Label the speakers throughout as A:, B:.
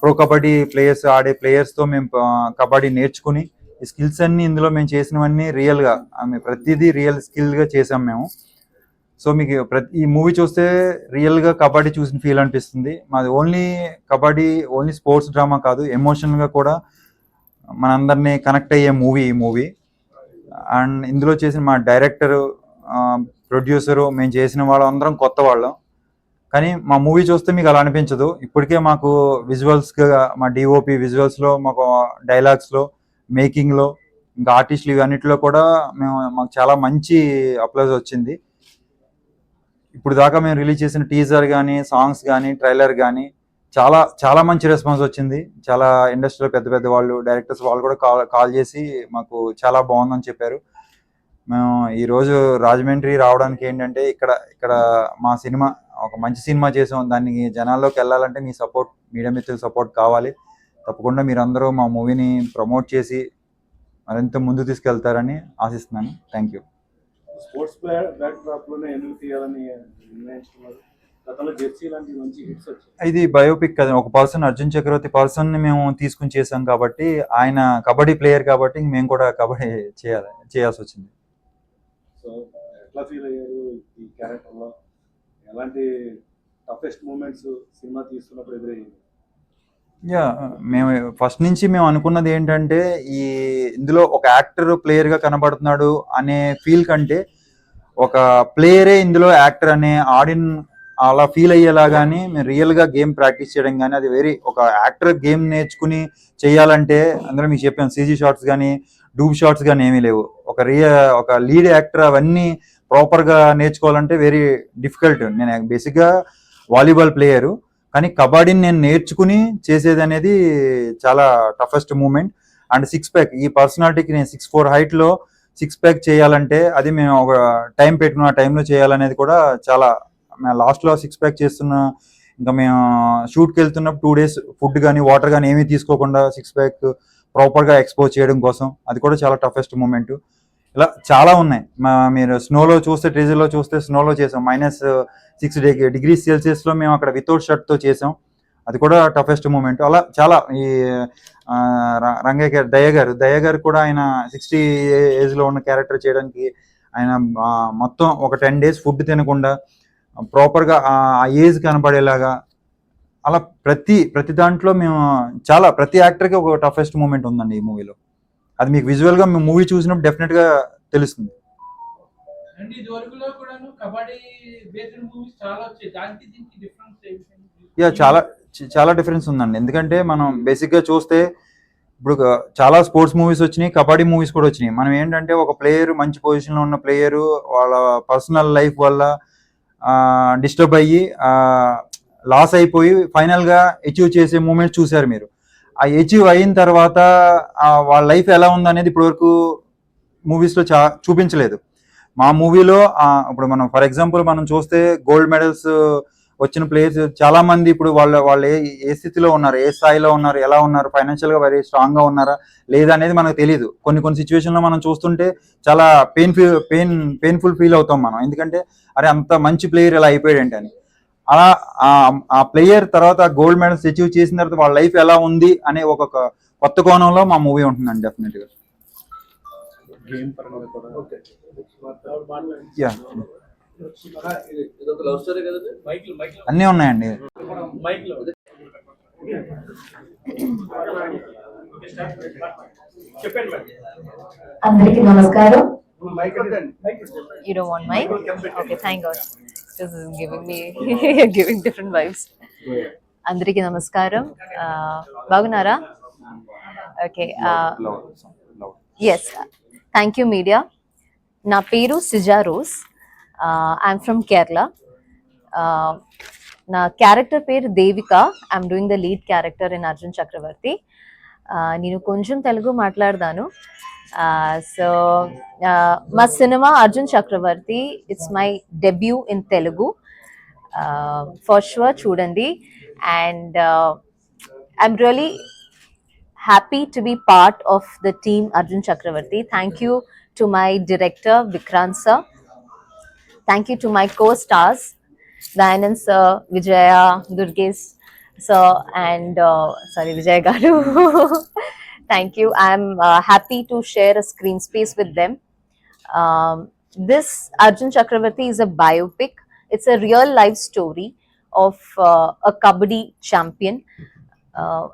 A: Pro kabaddi players ఆడే ప్లేయర్స్తో మేము కబడ్డీ నేర్చుకుని ఈ స్కిల్స్ అన్ని ఇందులో మేము చేసినవన్నీ రియల్గా ఆమె ప్రతిదీ రియల్ స్కిల్గా చేసాం మేము. సో మీకు ప్రతి ఈ మూవీ చూస్తే రియల్గా కబడ్డీ చూసిన ఫీల్ అనిపిస్తుంది. మాది only kabaddi only sports drama కాదు ఎమోషనల్గా కూడా మనందరినీ కనెక్ట్ అయ్యే మూవీ ఈ మూవీ అండ్ ఇందులో చేసిన మా డైరెక్టరు ప్రొడ్యూసరు మేము చేసిన వాళ్ళందరం కొత్త వాళ్ళం. కానీ మా మూవీ చూస్తే మీకు అలా అనిపించదు. ఇప్పటికే మాకు విజువల్స్గా మా డిఓపి విజువల్స్లో మాకు డైలాగ్స్లో మేకింగ్లో ఇంకా ఆర్టిస్టులు ఇవన్నిటిలో కూడా మేము మాకు చాలా మంచి అప్లైజ్ వచ్చింది. ఇప్పుడు దాకా మేము రిలీజ్ చేసిన టీజర్ కానీ సాంగ్స్ కానీ ట్రైలర్ కానీ చాలా చాలా మంచి రెస్పాన్స్ వచ్చింది. చాలా ఇండస్ట్రీలో పెద్ద పెద్ద వాళ్ళు డైరెక్టర్స్ వాళ్ళు కూడా కాల్ కాల్ చేసి మాకు చాలా బాగుందని చెప్పారు. మేము ఈరోజు రాజమండ్రి రావడానికి ఏంటంటే ఇక్కడ ఇక్కడ మా సినిమా ఒక మంచి సినిమా చేసాం. దానికి జనాల్లోకి వెళ్ళాలంటే మీ సపోర్ట్ మీడియా మిత్రుల సపోర్ట్ కావాలి. తప్పకుండా మీరందరూ మా మూవీని ప్రమోట్ చేసి మరింత ముందు తీసుకెళ్తారని ఆశిస్తున్నాను. Thank you.
B: స్పోర్ట్స్ ఎందుకు తీయాలని నిర్ణయించుకున్నారు?
A: ఇది బయోపిక్ కదా. ఒక పర్సన్ అర్జున్ చక్రవర్తి పర్సన్ని మేము తీసుకుని చేసాం కాబట్టి ఆయన కబడ్డీ ప్లేయర్ కాబట్టి మేము కూడా కబడ్డీ చేయాలి చేయాల్సి వచ్చింది.
B: సో ఎట్లా ఫీల్ అయ్యారు ఈ క్యారెక్టర్లో ఎలాంటి టఫెస్ట్ మూమెంట్స్ సినిమా తీస్తున్నప్పుడు ఎదురయ్యింది?
A: యా మేము ఫస్ట్ నుంచి మేము అనుకున్నది ఏంటంటే ఈ ఇందులో ఒక యాక్టర్ ప్లేయర్గా కనబడుతున్నాడు అనే ఫీల్ కంటే ఒక ప్లేయరే ఇందులో యాక్టర్ అనే ఆడిన్ అలా ఫీల్ అయ్యేలాగాని మేము రియల్గా గేమ్ ప్రాక్టీస్ చేయడం కానీ అది వెరీ ఒక యాక్టర్ గేమ్ నేర్చుకుని చేయాలంటే అందులో మీకు చెప్పాను సీజీ షాట్స్ కానీ డూబ్ షాట్స్ కానీ ఏమీ లేవు. ఒక రియ ఒక లీడ్ యాక్టర్ అవన్నీ ప్రాపర్గా నేర్చుకోవాలంటే వెరీ డిఫికల్ట్ నేను బేసిక్గా వాలీబాల్ ప్లేయరు కానీ కబడ్డీని నేను నేర్చుకుని చేసేది అనేది చాలా toughest moment and six pack ఈ పర్సనాలిటీకి నేను సిక్స్ ఫోర్ హైట్లో సిక్స్ ప్యాక్ చేయాలంటే అది మేము ఒక టైం పెట్టుకున్న టైంలో చేయాలనేది కూడా చాలా మేము లాస్ట్లో సిక్స్ ప్యాక్ చేస్తున్న ఇంకా మేము షూట్కి వెళ్తున్నప్పుడు టూ డేస్ ఫుడ్ కానీ వాటర్ కానీ ఏమీ తీసుకోకుండా సిక్స్ ప్యాక్ ప్రాపర్గా ఎక్స్పోజ్ చేయడం కోసం అది కూడా చాలా టఫెస్ట్ మూమెంట్ ఇలా చాలా ఉన్నాయి. మా మీరు స్నోలో చూస్తే ట్రీజర్లో చూస్తే స్నోలో చేసాం. మైనస్ సిక్స్ డిగ్రీ సెల్సియస్లో మేము అక్కడ వితౌట్ షర్ట్తో చేసాం. అది కూడా టఫెస్ట్ మూమెంట్ అలా చాలా ఈ ర- రంగయ్య గారు దయ గారు దయ గారు కూడా ఆయన సిక్స్టీ ఏజ్లో ఉన్న క్యారెక్టర్ చేయడానికి ఆయన మొత్తం ఒక టెన్ డేస్ ఫుడ్ తినకుండా ప్రాపర్గా ఆ ఏజ్ కనపడేలాగా అలా ప్రతి ప్రతి దాంట్లో మేము చాలా ప్రతి యాక్టర్కి ఒక టఫెస్ట్ మూమెంట్ ఉందండి ఈ మూవీలో అది మీకు విజువల్గా మేము మూవీ చూసినప్పుడు డెఫినెట్గా తెలుస్తుంది.
C: అండ్ ఇది వరకులో కూడాను కబడ్డీ బేస్డ్ మూవీస్ చాలా వచ్చాయి. దానికి దీనికి డిఫరెన్స్ ఏంటి?
A: యా చాలా చాలా డిఫరెన్స్ ఉందండి. ఎందుకంటే మనం బేసిక్గా చూస్తే ఇప్పుడు చాలా స్పోర్ట్స్ మూవీస్ వచ్చినాయి కబడ్డీ మూవీస్ కూడా వచ్చినాయి. మనం ఏంటంటే ఒక ప్లేయర్ మంచి పొజిషన్లో ఉన్న ప్లేయర్ వాళ్ళ పర్సనల్ లైఫ్ వల్ల డిస్టర్బ్ అయ్యి లాస్ అయిపోయి ఫైనల్గా అచీవ్ చేసే మూమెంట్స్ చూశారు మీరు. ఆ అచీవ్ అయిన తర్వాత వాళ్ళ లైఫ్ ఎలా ఉందనేది ఇప్పటివరకు మూవీస్లో చా చూపించలేదు. మా మూవీలో ఇప్పుడు మనం ఫర్ ఎగ్జాంపుల్ మనం చూస్తే గోల్డ్ మెడల్స్ వచ్చిన ప్లేయర్స్ చాలా మంది ఇప్పుడు వాళ్ళ వాళ్ళు ఏ ఏ స్థితిలో ఉన్నారు ఏ స్థాయిలో ఉన్నారు ఎలా ఉన్నారు ఫైనాన్షియల్గా వెరీ స్ట్రాంగ్గా ఉన్నారా లేదా అనేది మనకు తెలియదు కొన్ని కొన్ని సిచ్యువేషన్లో మనం చూస్తుంటే చాలా pain feel pain painful feel అవుతాం మనం. ఎందుకంటే అరే అంత మంచి ప్లేయర్ ఇలా అయిపోయాడు అని. అలా ఆ- ఆ ప్లేయర్ తర్వాత గోల్డ్ మెడల్స్ అచీవ్ చేసిన తర్వాత వాళ్ళ లైఫ్ ఎలా ఉంది అనే ఒక కొత్త కోణంలో మా మూవీ ఉంటుందండి డెఫినెట్గా
B: గేమ్ పరంగా కూడా.
A: యా
D: ఇదొక లవ్ స్టోరీ కదా
C: మైక్లు మైక్లు.
A: అన్నీ ఉన్నాయండి.
C: మైక్లు. చెప్పండి మేడం
E: అందరికీ నమస్కారం.
F: You don't want mine? Okay, thank God. This is giving me giving different vibes. అందరికీ నమస్కారం. బాగున్నారా? Okay yes thank you media నా పేరు Sija Rose. I'm from Kerala నా క్యారెక్టర్ పేరు Devika. I'm doing the lead character in Arjun Chakravarthy నేను కొంచెం తెలుగు మాట్లాడదాను. సో మా cinema Arjun Chakravarthy it's my debut in Telugu. First sure చూడండి. And I'm really happy to be part of the team Arjun Chakravarthy. Thank you to my director Vikrant sir thank you to my co stars Dayanand sir Vijaya Durgesh So, and uh, sorry, Vijay Garu. Thank you. I'm uh, happy to share a screen space with them. Um, this Arjun Chakravarti is a biopic. It's a real life story of uh, a Kabaddi champion.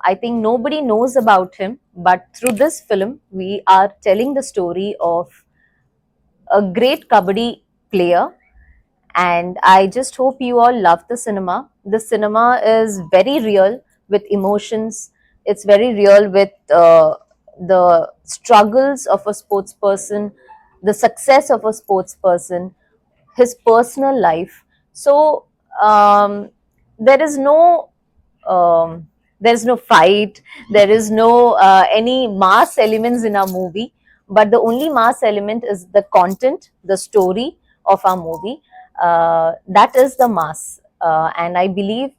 F: I think nobody knows about him, but through this film, we are telling the story of a great Kabaddi player. And I just hope you all love the cinema. The cinema is very real with emotions. It's very real with uh, the struggles of a sports person, the success of a sports person, his personal life. So um, there is no um, there is no fight, there is no uh, any mass elements in our movie, but the only mass element is the content, the story of our movie. Uh, that is the mass, uh, and I believe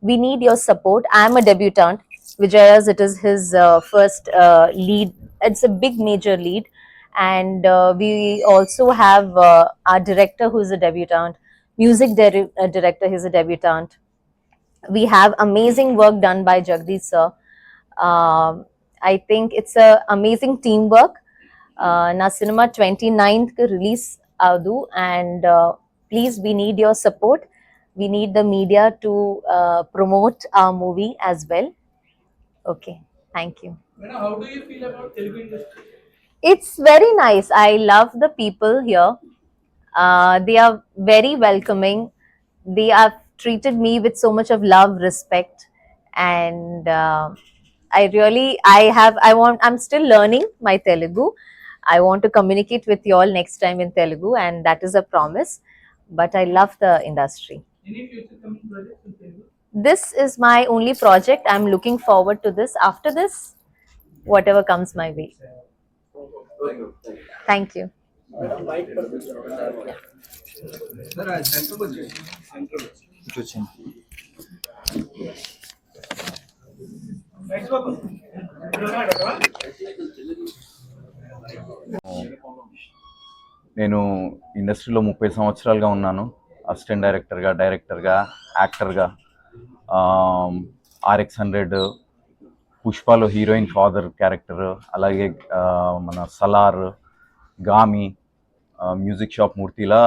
F: we need your support. I am a debutant. Vijaya's, it is his uh, first uh, lead. It's a big major lead. And uh, we also have uh, our director who is a debutant, music uh, director, he's a debutant. We have amazing work done by Jagdish sir. Uh, I think it's a amazing teamwork. Uh, na cinema 29th release audu and uh, please we need your support we need the media to uh, promote our movie as well. Okay, thank
C: you. Mena, how do you feel about Telugu industry?
F: It's very nice. I love the people here. Uh, they are very welcoming. They have treated me with so much of love, respect, and uh, I really, I have, I want, I'm still learning my Telugu. I want to communicate with you all next time in Telugu, and that is a promise. But I love the industry. This is my only project. I'm looking forward to this. After this, whatever comes my way. Thank you.
D: నేను ఇండస్ట్రీలో ముప్పై సంవత్సరాలుగా ఉన్నాను assistant డైరెక్టర్గా డైరెక్టర్గా యాక్టర్గా RX hundred పుష్పలో heroine father character అలాగే మన సలార్ గామి మ్యూజిక్ షాప్ మూర్తిలా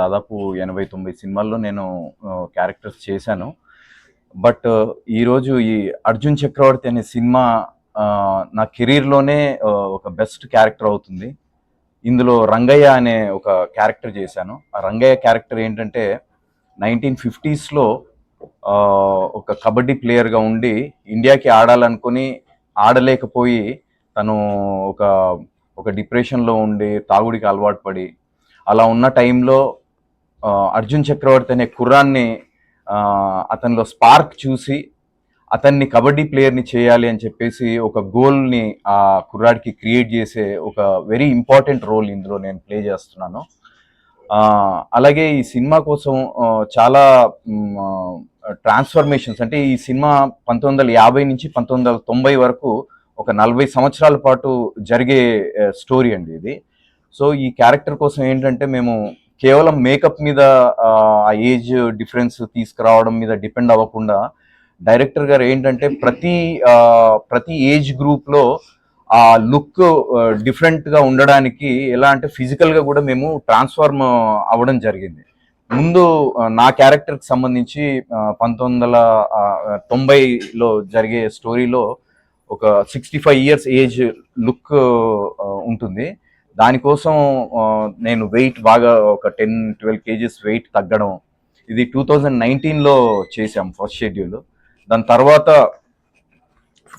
D: దాదాపు ఎనభై తొంభై సినిమాల్లో నేను క్యారెక్టర్స్ చేశాను. బట్ ఈరోజు ఈ అర్జున్ చక్రవర్తి అనే సినిమా నా కెరీర్లోనే ఒక బెస్ట్ క్యారెక్టర్ అవుతుంది. ఇందులో రంగయ్య అనే ఒక క్యారెక్టర్ చేశాను. ఆ రంగయ్య క్యారెక్టర్ ఏంటంటే నైన్టీన్ ఫిఫ్టీస్లో ఒక కబడ్డీ ప్లేయర్గా ఉండి ఇండియాకి ఆడాలనుకుని ఆడలేకపోయి తను ఒక ఒక డిప్రెషన్లో ఉండి తాగుడికి అలవాటు పడి అలా ఉన్న టైంలో అర్జున్ చక్రవర్తి అనే కుర్రాన్ని అతనిలో స్పార్క్ చూసి అతన్ని కబడ్డీ ప్లేయర్ని చేయాలి అని చెప్పేసి ఒక గోల్ని ఆ కుర్రాడికి క్రియేట్ చేసే ఒక వెరీ ఇంపార్టెంట్ రోల్ ఇందులో నేను ప్లే చేస్తున్నాను. అలాగే ఈ సినిమా కోసం చాలా ట్రాన్స్ఫర్మేషన్స్ అంటే ఈ సినిమా పంతొమ్మిది వందల యాభై నుంచి పంతొమ్మిది వందల తొంభై వరకు ఒక నలభై సంవత్సరాల పాటు జరిగే స్టోరీ అండి ఇది. సో ఈ క్యారెక్టర్ కోసం ఏంటంటే మేము కేవలం మేకప్ మీద ఆ ఏజ్ డిఫరెన్స్ తీసుకురావడం మీద డిపెండ్ అవ్వకుండా డైరెక్టర్ గారు ఏంటంటే ప్రతి ప్రతి ఏజ్ గ్రూప్లో ఆ లుక్ డిఫరెంట్గా ఉండడానికి ఎలా అంటే ఫిజికల్గా కూడా మేము ట్రాన్స్ఫార్మ్ అవ్వడం జరిగింది. ముందు నా క్యారెక్టర్కి సంబంధించి పంతొమ్మిది వందల తొంభైలో జరిగే స్టోరీలో ఒక sixty five years age look ఉంటుంది. దానికోసం నేను వెయిట్ బాగా ఒక టెన్ ట్వెల్వ్ కేజీస్ వెయిట్ తగ్గడం. ఇది టూ థౌజండ్ నైన్టీన్లో చేసాం ఫస్ట్ షెడ్యూల్. దాని తర్వాత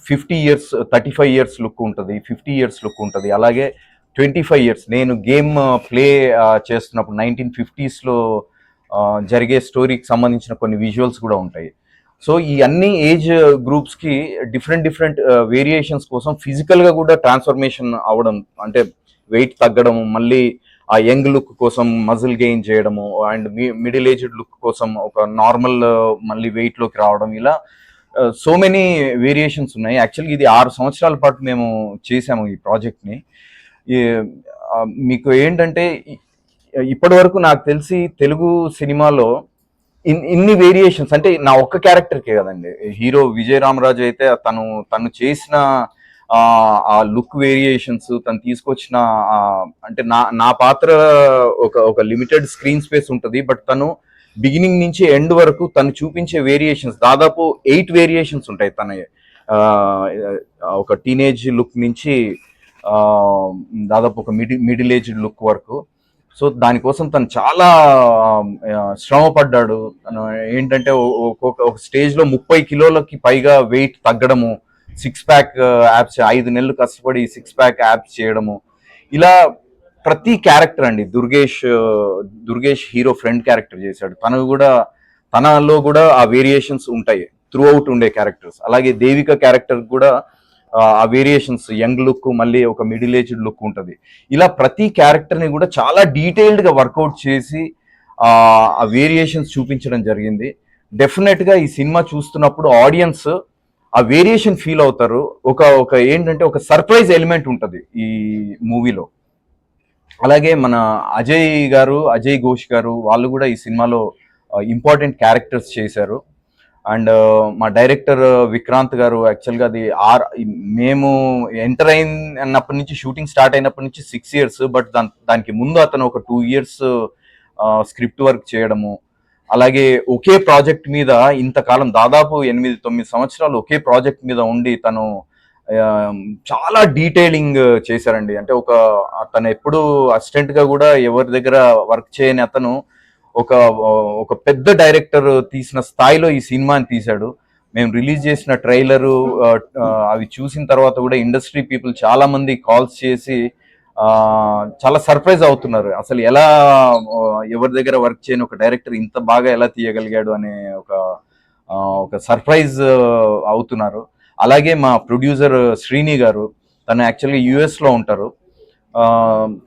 D: fifty years thirty five years look ఉంటుంది ఫిఫ్టీ ఇయర్స్ లుక్ ఉంటుంది. అలాగే ట్వంటీ ఫైవ్ ఇయర్స్ నేను గేమ్ ప్లే చేస్తున్నప్పుడు నైన్టీన్ ఫిఫ్టీస్లో జరిగే స్టోరీకి సంబంధించిన కొన్ని విజువల్స్ కూడా ఉంటాయి. సో ఈ అన్ని ఏజ్ గ్రూప్స్కి డిఫరెంట్ డిఫరెంట్ వేరియేషన్స్ కోసం ఫిజికల్గా కూడా ట్రాన్స్ఫర్మేషన్ అవ్వడం అంటే వెయిట్ తగ్గడం మళ్ళీ ఆ యంగ్ లుక్ కోసం మజిల్ గెయిన్ చేయడము అండ్ మిడిల్ ఏజ్డ్ లుక్ కోసం ఒక నార్మల్ మళ్ళీ వెయిట్లోకి రావడం ఇలా సో మెనీ వేరియేషన్స్ ఉన్నాయి. యాక్చువల్గా ఇది ఆరు సంవత్సరాల పాటు మేము చేసాము ఈ ప్రాజెక్ట్ని. మీకు ఏంటంటే ఇప్పటి వరకు నాకు తెలిసి తెలుగు సినిమాలో ఇన్- ఇన్ని వేరియేషన్స్ అంటే నా ఒక్క క్యారెక్టర్కే కదండి. హీరో విజయ రామరాజు అయితే తను తను చేసిన ఆ, లుక్ వేరియేషన్స్ తను తీసుకొచ్చిన అంటే నా నా పాత్ర ఒక ఒక లిమిటెడ్ స్క్రీన్ స్పేస్ ఉంటుంది బట్ తను బిగినింగ్ నుంచి ఎండ్ వరకు తను చూపించే వేరియేషన్స్ దాదాపు ఎయిట్ వేరియేషన్స్ ఉంటాయి తన ఒక టీనేజ్ లుక్ నుంచి దాదాపు ఒక మిడిల్ మిడిల్ ఏజ్ లుక్ వరకు. సో దానికోసం తను చాలా శ్రమ పడ్డాడు. తను ఏంటంటే ఒక్కొక్క ఒక స్టేజ్లో ముప్పై కిలోలకి పైగా వెయిట్ తగ్గడము సిక్స్ ప్యాక్ యాప్స్ ఐదు నెలలు కష్టపడి సిక్స్ ప్యాక్ యాప్స్ చేయడము. ఇలా ప్రతి క్యారెక్టర్ అండి Durgesh Durgesh hero friend character చేశాడు. తను కూడా తనలో కూడా ఆ వేరియేషన్స్ ఉంటాయి త్రూ అవుట్ ఉండే క్యారెక్టర్స్. అలాగే దేవిక క్యారెక్టర్ కూడా ఆ, వేరియేషన్స్ యంగ్ లుక్ మళ్ళీ ఒక మిడిల్ ఏజ్డ్ లుక్ ఉంటుంది. ఇలా ప్రతి క్యారెక్టర్ని కూడా చాలా డీటెయిల్డ్గా వర్కౌట్ చేసి ఆ వేరియేషన్స్ చూపించడం జరిగింది. డెఫినెట్గా ఈ సినిమా చూస్తున్నప్పుడు ఆడియన్స్ ఆ వేరియేషన్ ఫీల్ అవుతారు. ఒక ఒక ఏంటంటే ఒక సర్ప్రైజ్ ఎలిమెంట్ ఉంటుంది ఈ మూవీలో. అలాగే మన అజయ్ గారు అజయ్ ఘోష్ గారు వాళ్ళు కూడా ఈ సినిమాలో ఇంపార్టెంట్ క్యారెక్టర్స్ చేశారు. అండ్ మా డైరెక్టర్ విక్రాంత్ గారు యాక్చువల్గా అది ఆర్ మేము ఎంటర్ అయినప్పటి నుంచి షూటింగ్ స్టార్ట్ అయినప్పటి నుంచి సిక్స్ ఇయర్స్ బట్ దాని దానికి ముందు అతను ఒక టూ ఇయర్స్ స్క్రిప్ట్ వర్క్ చేయడము అలాగే ఒకే ప్రాజెక్ట్ మీద ఇంతకాలం దాదాపు ఎనిమిది తొమ్మిది సంవత్సరాలు ఒకే ప్రాజెక్ట్ మీద ఉండి తను చాలా డీటెయిలింగ్ చేశారండి. అంటే ఒక తను ఎప్పుడు అసిస్టెంట్గా కూడా ఎవరి దగ్గర వర్క్ చేయని అతను ఒక ఒక పెద్ద డైరెక్టర్ తీసిన స్థాయిలో ఈ సినిమాని తీశాడు. మేము రిలీజ్ చేసిన ట్రైలరు అవి చూసిన తర్వాత కూడా ఇండస్ట్రీ పీపుల్ చాలా మంది కాల్స్ చేసి చాలా సర్ప్రైజ్ అవుతున్నారు. అసలు ఎలా ఎవరి దగ్గర వర్క్ చేయని ఒక డైరెక్టర్ ఇంత బాగా ఎలా తీయగలిగాడు అనే ఒక ఒక సర్ప్రైజ్ అవుతున్నారు. అలాగే మా ప్రొడ్యూసర్ శ్రీని గారు తను యాక్చువల్గా యుఎస్లో ఉంటారు.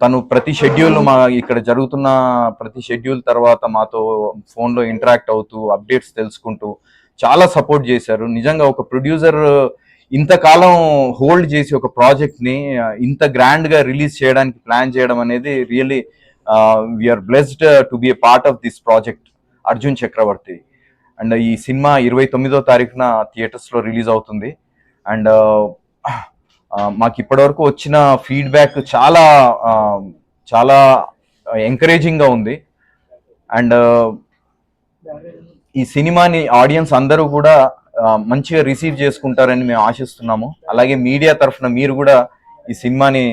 D: తను ప్రతి షెడ్యూల్ మా ఇక్కడ జరుగుతున్న ప్రతి షెడ్యూల్ తర్వాత మాతో ఫోన్లో ఇంటరాక్ట్ అవుతూ అప్డేట్స్ తెలుసుకుంటూ చాలా సపోర్ట్ చేశారు. నిజంగా ఒక ప్రొడ్యూసర్ ఇంతకాలం హోల్డ్ చేసి ఒక ప్రాజెక్ట్ని ఇంత గ్రాండ్గా రిలీజ్ చేయడానికి ప్లాన్ చేయడం అనేది really we are blessed to be a part of this project Arjun Chakravarthy. And ఈ సినిమా ఇరవై తొమ్మిదో తారీఖున థియేటర్స్లో రిలీజ్ అవుతుంది. అండ్ మాకు ఇప్పటివరకు వచ్చిన ఫీడ్బ్యాక్ చాలా చాలా ఎంకరేజింగ్గా ఉంది. అండ్ ఈ సినిమాని ఆడియన్స్ అందరూ కూడా మంచిగా రిసీవ్ చేసుకుంటారని మేము ఆశిస్తున్నాము. అలాగే మీడియా తరఫున మీరు కూడా ఈ సినిమాని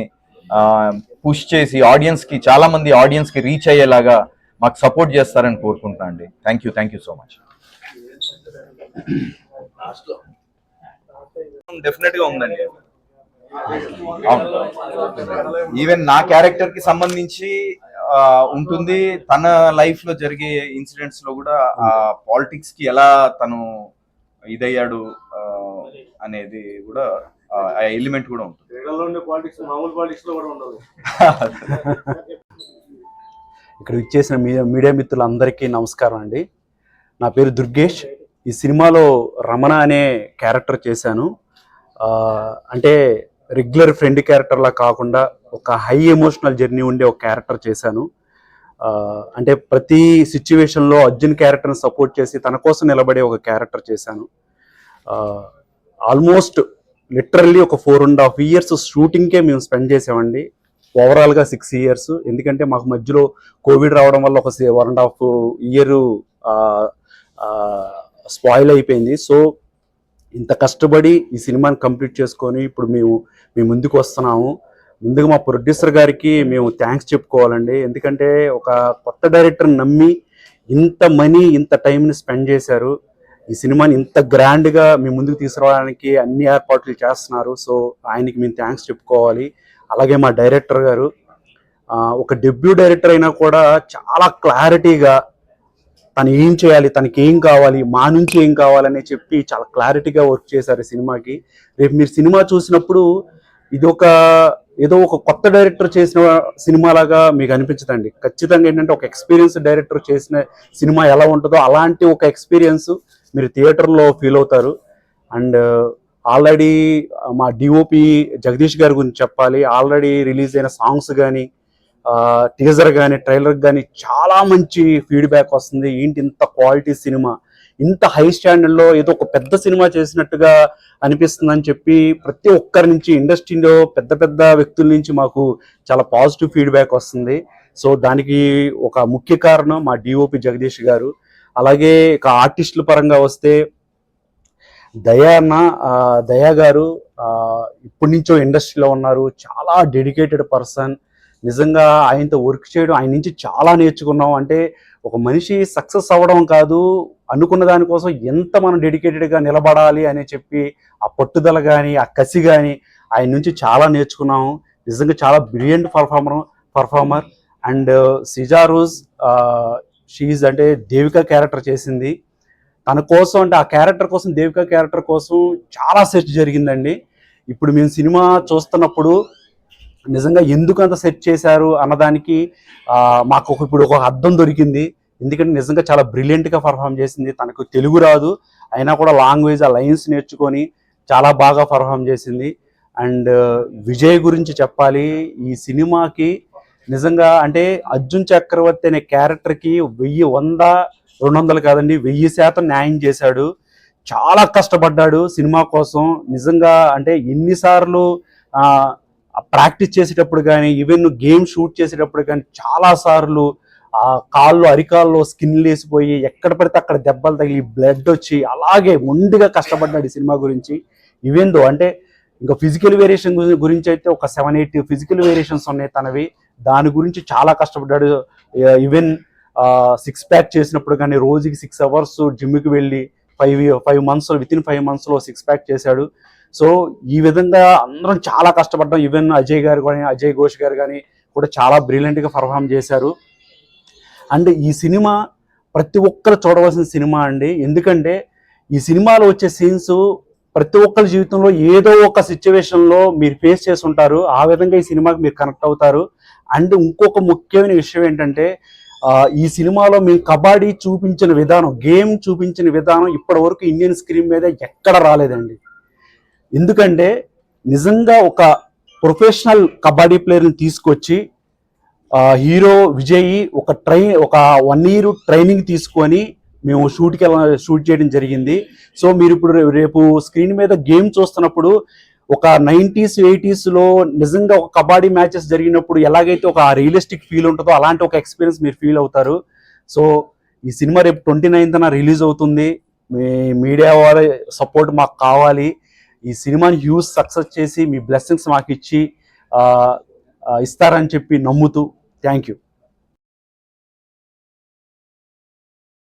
D: పుష్ చేసి ఆడియన్స్కి చాలా మంది ఆడియన్స్కి రీచ్ అయ్యేలాగా మాకు సపోర్ట్ చేస్తారని కోరుకుంటున్నాను అండి. Thank you thank you so much డెఫినెట్గా ఉందండి ఈవెన్ నా క్యారెక్టర్కి సంబంధించి ఉంటుంది. తన లైఫ్లో జరిగే ఇన్సిడెంట్స్లో కూడా పాలిటిక్స్కి ఎలా తను ఇదయ్యాడు అనేది కూడా ఆ ఎలిమెంట్ కూడా ఉంటుంది.
B: పాలిటిక్స్ మామూలు పాలిటిక్స్లో కూడా ఉండదు.
G: ఇక్కడ ఇచ్చేసిన మీడియా మిత్రులందరికీ నమస్కారం అండి. నా పేరు దుర్గేష్. ఈ సినిమాలో రమణ అనే క్యారెక్టర్ చేశాను. ఆ, అంటే రెగ్యులర్ ఫ్రెండ్ క్యారెక్టర్లా కాకుండా ఒక హై ఎమోషనల్ జర్నీ ఉండే ఒక క్యారెక్టర్ చేశాను. అంటే ప్రతి సిచ్యువేషన్లో అర్జున్ క్యారెక్టర్ని సపోర్ట్ చేసి తన కోసం నిలబడే ఒక క్యారెక్టర్ చేశాను. ఆల్మోస్ట్ లిటరల్లీ ఒక ఫోర్ అండ్ హాఫ్ ఇయర్స్ షూటింగ్కే మేము స్పెండ్ చేసామండి. ఓవరాల్గా సిక్స్ ఇయర్స్ ఎందుకంటే మాకు మధ్యలో కోవిడ్ రావడం వల్ల ఒక one and half year spoil అయిపోయింది. సో ఇంత కష్టపడి ఈ సినిమాని కంప్లీట్ చేసుకొని ఇప్పుడు మేము మీ ముందుకు వస్తున్నాము. ముందుగా మా ప్రొడ్యూసర్ గారికి మేము థ్యాంక్స్ చెప్పుకోవాలండి. ఎందుకంటే ఒక కొత్త డైరెక్టర్ని నమ్మి ఇంత మనీ ఇంత టైంని స్పెండ్ చేశారు. ఈ సినిమాని ఇంత గ్రాండ్గా మీ ముందుకు తీసుకురావడానికి అన్ని ఏర్పాట్లు చేస్తున్నారు. సో ఆయనకి మేము థ్యాంక్స్ చెప్పుకోవాలి. అలాగే మా డైరెక్టర్ గారు ఒక డెబ్యూ డైరెక్టర్ అయినా కూడా చాలా క్లారిటీగా తను ఏం చేయాలి తనకి ఏం కావాలి మా నుంచి ఏం కావాలని చెప్పి చాలా క్లారిటీగా వర్క్ చేశారు ఈ సినిమాకి. రేపు మీరు సినిమా చూసినప్పుడు ఇది ఒక ఏదో ఒక కొత్త డైరెక్టర్ చేసిన సినిమా లాగా మీకు అనిపించదండి. ఖచ్చితంగా ఏంటంటే ఒక ఎక్స్పీరియన్స్ డైరెక్టర్ చేసిన సినిమా ఎలా ఉంటుందో అలాంటి ఒక ఎక్స్పీరియన్స్ మీరు థియేటర్లో ఫీల్ అవుతారు. అండ్ ఆల్రెడీ uh, uh, మా డిఓపి జగదీష్ గారి గురించి చెప్పాలి. ఆల్రెడీ రిలీజ్ అయిన సాంగ్స్ కానీ టీజర్ కానీ ట్రైలర్ కానీ చాలా మంచి ఫీడ్బ్యాక్ వస్తుంది. ఏంటి ఇంత క్వాలిటీ సినిమా ఇంత హై స్టాండర్డ్లో ఏదో ఒక పెద్ద సినిమా చేసినట్టుగా అనిపిస్తుందని చెప్పి ప్రతి ఒక్కరి నుంచి ఇండస్ట్రీలో పెద్ద పెద్ద వ్యక్తుల నుంచి మాకు చాలా పాజిటివ్ ఫీడ్బ్యాక్ వస్తుంది. సో దానికి ఒక ముఖ్య కారణం మా డిఓపి జగదీష్ గారు. అలాగే ఇక ఆర్టిస్టుల పరంగా వస్తే దయా అన్న దయా గారు ఇప్పటి నుంచో ఇండస్ట్రీలో ఉన్నారు. చాలా డెడికేటెడ్ పర్సన్. నిజంగా ఆయనతో వర్క్ చేయడం ఆయన నుంచి చాలా నేర్చుకున్నాం. అంటే ఒక మనిషి సక్సెస్ అవ్వడం కాదు అనుకున్న దానికోసం ఎంత మనం డెడికేటెడ్గా నిలబడాలి అని చెప్పి ఆ పట్టుదల కానీ ఆ కసి కానీ ఆయన నుంచి చాలా నేర్చుకున్నాము. నిజంగా చాలా brilliant performer performer and Sija Rose she's అంటే దేవిక క్యారెక్టర్ చేసింది. తన కోసం అంటే ఆ క్యారెక్టర్ కోసం దేవిక క్యారెక్టర్ కోసం చాలా సెర్చ్ జరిగిందండి. ఇప్పుడు మేము సినిమా చూస్తున్నప్పుడు నిజంగా ఎందుకు అంత సెట్ చేశారు అన్నదానికి మాకు ఇప్పుడు ఒక అర్థం దొరికింది. ఎందుకంటే నిజంగా చాలా బ్రిలియంట్గా పర్ఫామ్ చేసింది. తనకు తెలుగు రాదు. అయినా కూడా లాంగ్వేజ్ ఆ లైన్స్ నేర్చుకొని చాలా బాగా పర్ఫామ్ చేసింది. అండ్ uh, విజయ్ గురించి చెప్పాలి. ఈ సినిమాకి నిజంగా అంటే అర్జున్ చక్రవర్తి అనే క్యారెక్టర్కి వెయ్యి వంద రెండు వందలు కాదండి వెయ్యి శాతం న్యాయం చేశాడు. చాలా కష్టపడ్డాడు సినిమా కోసం. నిజంగా అంటే ఎన్నిసార్లు ప్రాక్టీస్ చేసేటప్పుడు కానీ ఈవెన్ గేమ్ షూట్ చేసేటప్పుడు కానీ చాలా సార్లు ఆ కాళ్ళు అరికాల్లో స్కిన్ లేసిపోయి ఎక్కడ పడితే అక్కడ దెబ్బలు తగిలి బ్లడ్ వచ్చి అలాగే మొండిగా కష్టపడ్డాడు ఈ సినిమా గురించి. ఇవేందో? అంటే ఇంకా ఫిజికల్ వేరియేషన్ గురించి అయితే ఒక సెవెన్ ఎయిట్ ఫిజికల్ వేరియేషన్స్ ఉన్నాయి తనవి. దాని గురించి చాలా కష్టపడ్డాడు. ఈవెన్ సిక్స్ ప్యాక్ చేసినప్పుడు కానీ రోజుకి సిక్స్ అవర్స్ జిమ్కి వెళ్ళి ఫైవ్ ఫైవ్ మంత్స్లో విత్ ఇన్ ఫైవ్ మంత్స్లో సిక్స్ ప్యాక్ చేశాడు. సో ఈ విధంగా అందరం చాలా కష్టపడ్డాం. ఈవెన్ అజయ్ గారు కానీ అజయ్ ఘోష్ గారు కానీ కూడా చాలా బ్రిలియంట్గా పర్ఫామ్ చేశారు. అండ్ ఈ సినిమా ప్రతి ఒక్కరు చూడవలసిన సినిమా అండి. ఎందుకంటే ఈ సినిమాలో వచ్చే సీన్స్ ప్రతి ఒక్కరి జీవితంలో ఏదో ఒక సిచ్యువేషన్లో మీరు ఫేస్ చేసి ఉంటారు. ఆ విధంగా ఈ సినిమాకి మీరు కనెక్ట్ అవుతారు. అండ్ ఇంకొక ముఖ్యమైన విషయం ఏంటంటే ఈ సినిమాలో మేము కబడ్డీ చూపించిన విధానం గేమ్ చూపించిన విధానం ఇప్పటి వరకు ఇండియన్ స్క్రీన్ మీద ఎక్కడ రాలేదండి. ఎందుకంటే నిజంగా ఒక ప్రొఫెషనల్ కబడ్డీ ప్లేయర్ని తీసుకొచ్చి హీరో విజయ్ ఒక ట్రైన్ ఒక వన్ ఇయర్ ట్రైనింగ్ తీసుకొని మేము షూట్కి షూట్ చేయడం జరిగింది. సో మీరు ఇప్పుడు రేపు స్క్రీన్ మీద గేమ్ చూస్తున్నప్పుడు ఒక నైంటీస్ ఎయిటీస్లో నిజంగా ఒక కబడ్డీ మ్యాచెస్ జరిగినప్పుడు ఎలాగైతే ఒక రియలిస్టిక్ ఫీల్ ఉంటుందో అలాంటి ఒక ఎక్స్పీరియన్స్ మీరు ఫీల్ అవుతారు. సో ఈ సినిమా రేపు ట్వంటీ నైన్త్న రిలీజ్ అవుతుంది. మీ మీడియా వారి సపోర్ట్ మాకు కావాలి. ఈ సినిమాని హ్యూజ్ సక్సెస్ చేసి మీ బ్లెస్సింగ్స్ మాకు ఇచ్చి ఇస్తారని చెప్పి నమ్ముతూ థ్యాంక్ యూ